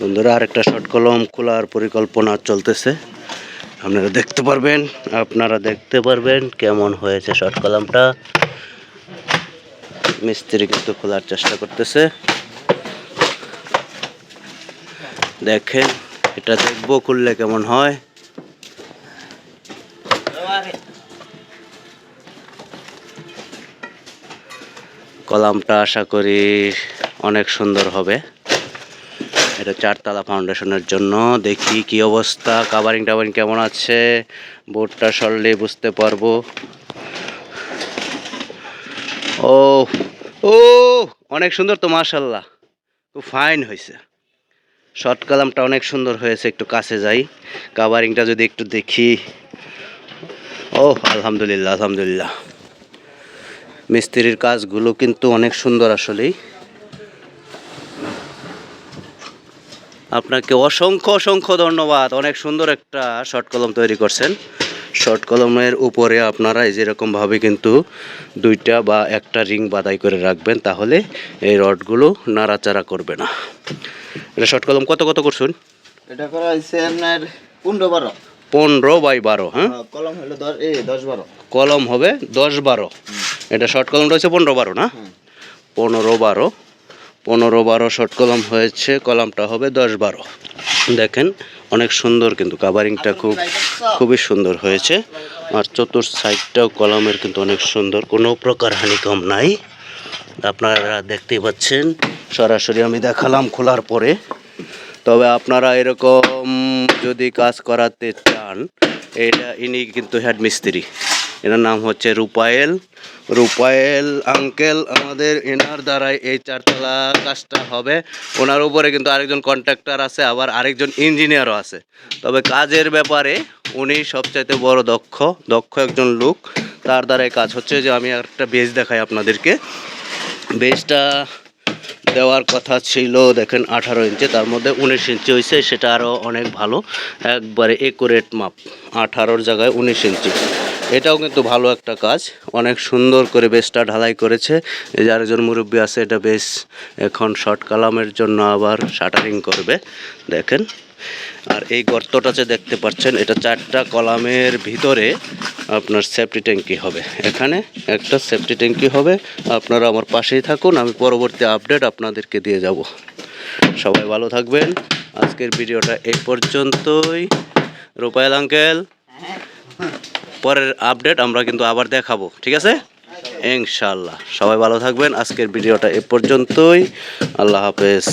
বন্ধুরা, আরেকটা শর্ট কলম খোলার পরিকল্পনা চলতেছে। আপনারা দেখতে পারবেন, আপনারা দেখতে পারবেন কেমন হয়েছে শর্ট কলমটা মিস্ত্রি কিন্তু খোলার চেষ্টা করতেছে। দেখেন, এটা দেখব, খুললে কেমন হয়। কলামটা আশা করি অনেক সুন্দর হবে। এটা চারতলা ফাউন্ডেশনের জন্য। দেখি কি অবস্থা। কাভারিং টাভারিং কেমন আছে? বোর্ডটা সরলে বুঝতে পারব। ও ও, অনেক সুন্দর তো মাশাল্লাহ খুব ফাইন হয়েছে। শর্ট কালামটা অনেক সুন্দর হয়েছে, একটু কাছে যাই। কাভারিংটা যদি একটু দেখি। ও, আলহামদুলিল্লাহ আলহামদুলিল্লাহ। মিস্ত্রির কাজগুলো কিন্তু অনেক সুন্দর আসলেই। আপনাকে অসংখ্য অসংখ্য ধন্যবাদ। অনেক সুন্দর একটা শর্ট কলম তৈরি করছেন। শর্ট কলমের উপরে আপনারা এই যেরকমভাবে কিন্তু দুইটা বা একটা রিং বাদাই করে রাখবেন তাহলে এই রডগুলো নাড়াচাড়া করবে না। এটা শর্ট কলম কত কত করছুন? এটা করা হয়েছে আপনার পনেরো বারো। পনেরো বাই বারো হ্যাঁ? হ্যাঁ, কলম হলো দশ এ দশ বারো। কলম হবে দশ বারো। এটা শর্ট কলমটা হচ্ছে পনেরো বারো না? পনেরো বারো। পনেরো বারো শর্ট কলম হয়েছে কলমটা হবে দশ বারো। দেখেন, অনেক সুন্দর কিন্তু কাভারিংটা খুব, খুবই সুন্দর হয়েছে। আর চতুর সাইডটাও কলমের কিন্তু অনেক সুন্দর, কোনো প্রকার হানিকম নাই। আপনারা দেখতেই পাচ্ছেন, সরাসরি আমি দেখালাম খোলার পরে। তবে আপনারা এরকম যদি কাজ করাতে চান, এটা ইনি কিন্তু হেড মিস্ত্রি এনার নাম হচ্ছে রূপায়েল। রূপায়েল আঙ্কেল আমাদের এনার দ্বারাই এই চারতলা কাজটা হবে। ওনার উপরে কিন্তু আরেকজন কন্ট্রাক্টর আছে, আবার আরেকজন ইঞ্জিনিয়ারও আছে। তবে কাজের ব্যাপারে উনি সবচাইতে বড় দক্ষ দক্ষ একজন লোক। তার দ্বারাই কাজ হচ্ছে যে আমি একটা বেজ দেখাই আপনাদেরকে। বেজটা দেওয়ার কথা ছিল, দেখেন, আঠারো ইঞ্চি, তার মধ্যে উনিশ ইঞ্চি হয়েছে সেটা আরও অনেক ভালো। একবারে একুরেট মাপ আঠারোর জায়গায় উনিশ ইঞ্চি। এটাও কিন্তু ভালো একটা কাজ। অনেক সুন্দর করে বেসটা ঢালাই করেছে। এই যে আরেকজন মুরব্বী আছে, এটা বেশ এখন শর্ট কালামের জন্য আবার শাটারিং করবে, দেখেন। আর এই গর্তটা যে দেখতে পাচ্ছেন, এটা চারটা কলামের ভিতরে আপনার সেফটি ট্যাঙ্কি হবে। এখানে একটা সেফটি ট্যাঙ্কি হবে। আপনারা আমার পাশেই থাকুন, আমি পরবর্তী আপডেট আপনাদেরকে দিয়ে যাব। সবাই ভালো থাকবেন। আজকের ভিডিওটা এই পর্যন্তই। রূপায়ল আঙ্কেল। পরের আপডেট আমরা কিন্তু আবার দেখাবো, ঠিক আছে? ইনশাল্লাহ সবাই ভালো থাকবেন। আজকের ভিডিওটা এ পর্যন্তই। আল্লাহ হাফেজ।